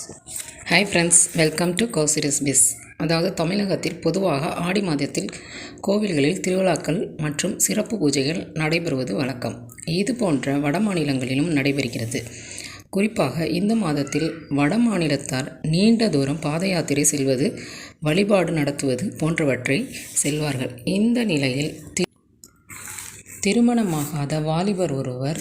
Hi friends welcome to கோசிரிஸ் பிஸ் அதாவது தமிழகத்தில் பொதுவாக ஆடி மாதத்தில் கோவில்களில் திருவிழாக்கள் மற்றும் சிறப்பு பூஜைகள் நடைபெறுவது வழக்கம். இது போன்ற வட மாநிலங்களிலும் நடைபெறுகிறது. குறிப்பாக இந்த மாதத்தில் வட மாநிலத்தார் நீண்ட தூரம் பாத யாத்திரை செல்வது வழிபாடு நடத்துவது போன்றவற்றை செல்வார்கள். இந்த நிலையில் தி திருமணமாகாத வாலிபர் ஒருவர்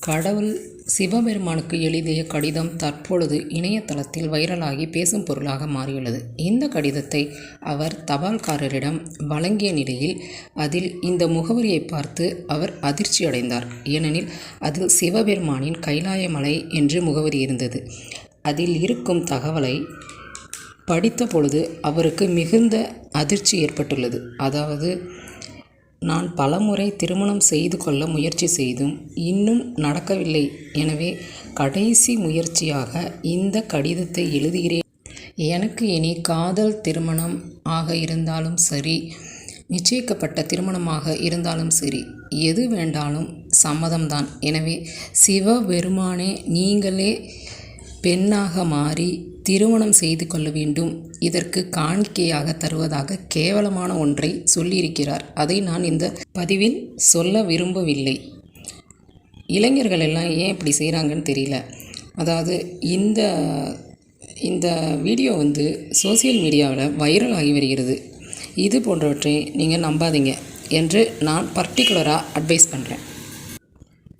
கடவுள் சிவபெருமானுக்கு எழுதிய கடிதம் தற்பொழுது இணையதளத்தில் வைரலாகி பேசும் பொருளாக மாறியுள்ளது. இந்த கடிதத்தை அவர் தபால்காரரிடம் வழங்கிய நிலையில் அதில் இந்த முகவரியை பார்த்து அவர் அதிர்ச்சி அடைந்தார் ஏனெனில் அதில் சிவபெருமானின் கைலாயமலை என்று முகவரி இருந்தது. அதில் இருக்கும் தகவலை படித்த பொழுது அவருக்கு மிகுந்த அதிர்ச்சி ஏற்பட்டுள்ளது. அதாவது நான் பலமுறை திருமணம் செய்து கொள்ள முயற்சி செய்தும் இன்னும் நடக்கவில்லை. எனவே கடைசி முயற்சியாக இந்த கடிதத்தை எழுதுகிறேன். எனக்கு இனி காதல் திருமணம் ஆக இருந்தாலும் சரி நிச்சயிக்கப்பட்ட திருமணமாக இருந்தாலும் சரி எது வேண்டாலும் சம்மதம்தான். எனவே சிவபெருமானே நீங்களே பெண்ணாக மாறி திருமணம் செய்து கொள்ள வேண்டும். இதற்கு காணிக்கையாக தருவதாக கேவலமான ஒன்றை சொல்லியிருக்கிறார். அதை நான் இந்த பதிவில் சொல்ல விரும்பவில்லை. இளைஞர்கள் எல்லாம் ஏன் இப்படி செய்கிறாங்கன்னு தெரியல. அதாவது இந்த இந்த வீடியோ வந்து சோசியல் மீடியாவில் வைரல் ஆகி வருகிறது. இது போன்றவற்றை நீங்கள் நம்பாதீங்க என்று நான் பர்டிகுலராக அட்வைஸ் பண்ணுறேன்